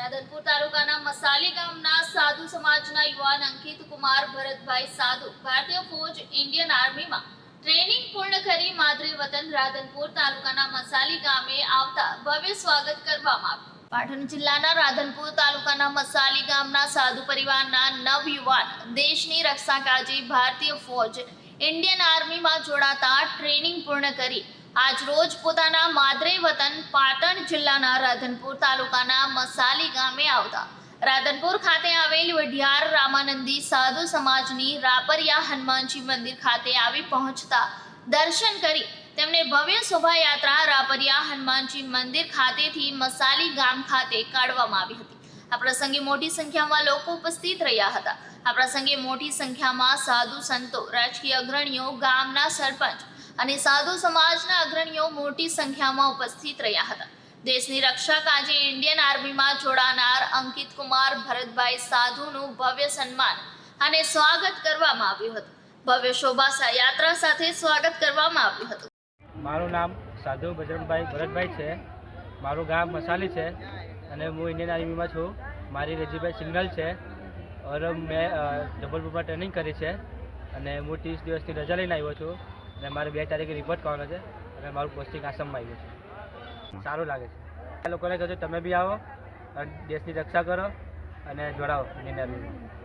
રાધનપુર તાલુકાના મસાલી ગામના સાધુ સમાજના યુવાન અંકિત કુમાર ભરતભાઈ સાધુ ભારતીય ફોજ ઇન્ડિયન આર્મીમાં ટ્રેનિંગ પૂર્ણ કરી માદરે વતન રાધનપુર તાલુકાના મસાલી ગામે આવતા ભવ્ય સ્વાગત કરવામાં આવ્યું. પાટણ જિલ્લાના રાધનપુર તાલુકાના મસાલી ગામના સાધુ પરિવારના નવ યુવાન દેશની રક્ષા કાજે ભારતીય ફોજ ઇન્ડિયન આર્મીમાં જોડાતા ટ્રેનિંગ પૂર્ણ કરી આજ રોજ પોતાના માદરે વતન જિલ્લાના રાધનપુર તાલુકાના મસાલી ગામે આવતા. રાધનપુર ખાતે આવેલ વઢિયાર રામાનંદી સાધુ સમાજની રાપરિયા હનુમાનજી મંદિર ખાતે આવી પહોંચતા દર્શન કરી તેમને ભવ્ય શોભાયાત્રા રાપરિયા હનુમાનજી મંદિર ખાતેથી મસાલી ગામ ખાતે કાઢવામાં આવી હતી. આ પ્રસંગે મોટી સંખ્યામાં લોકો ઉપસ્થિત રહ્યા હતા. આ પ્રસંગે મોટી સંખ્યામાં સાધુ સંતો, રાજકીય અગ્રણીઓ, ગામના સરપંચ અને સાધુ સમાજના અગ્રણીઓ મોટી સંખ્યામાં ઉપસ્થિત રહ્યા હતા. દેશની રક્ષા કાજે ઇન્ડિયન આર્મીમાં જોડાનાર અંકિત કુમાર, ભરતભાઈ સાધુનું ભવ્ય સન્માન અને સ્વાગત કરવામાં આવ્યું હતું. ભવ્ય શોભા યાત્રા સાથે સ્વાગત કરવામાં આવ્યું હતું. મારું નામ સાધુ બજરંગભાઈ ભરતભાઈ છે. મારું ગામ મસાલી છે અને હું ઇન્ડિયન આર્મીમાં છું. મારી રજીભાઈ સિંગલ છે ઓર મેં જબલપુરમાં ટ્રેનિંગ કરી છે અને હું ત્રીસ દિવસની રજા લઈને આવ્યો છું અને મારે બે તારીખે રિપોર્ટ કરવાનો છે અને મારું પોસ્ટિંગ આસામમાં આવ્યું છે. સારું લાગે છે. આ લોકોને કહો તમે બી આવો દેશની રક્ષા કરો અને જોડાઓ ઇન્ડિયન આર્મીમાં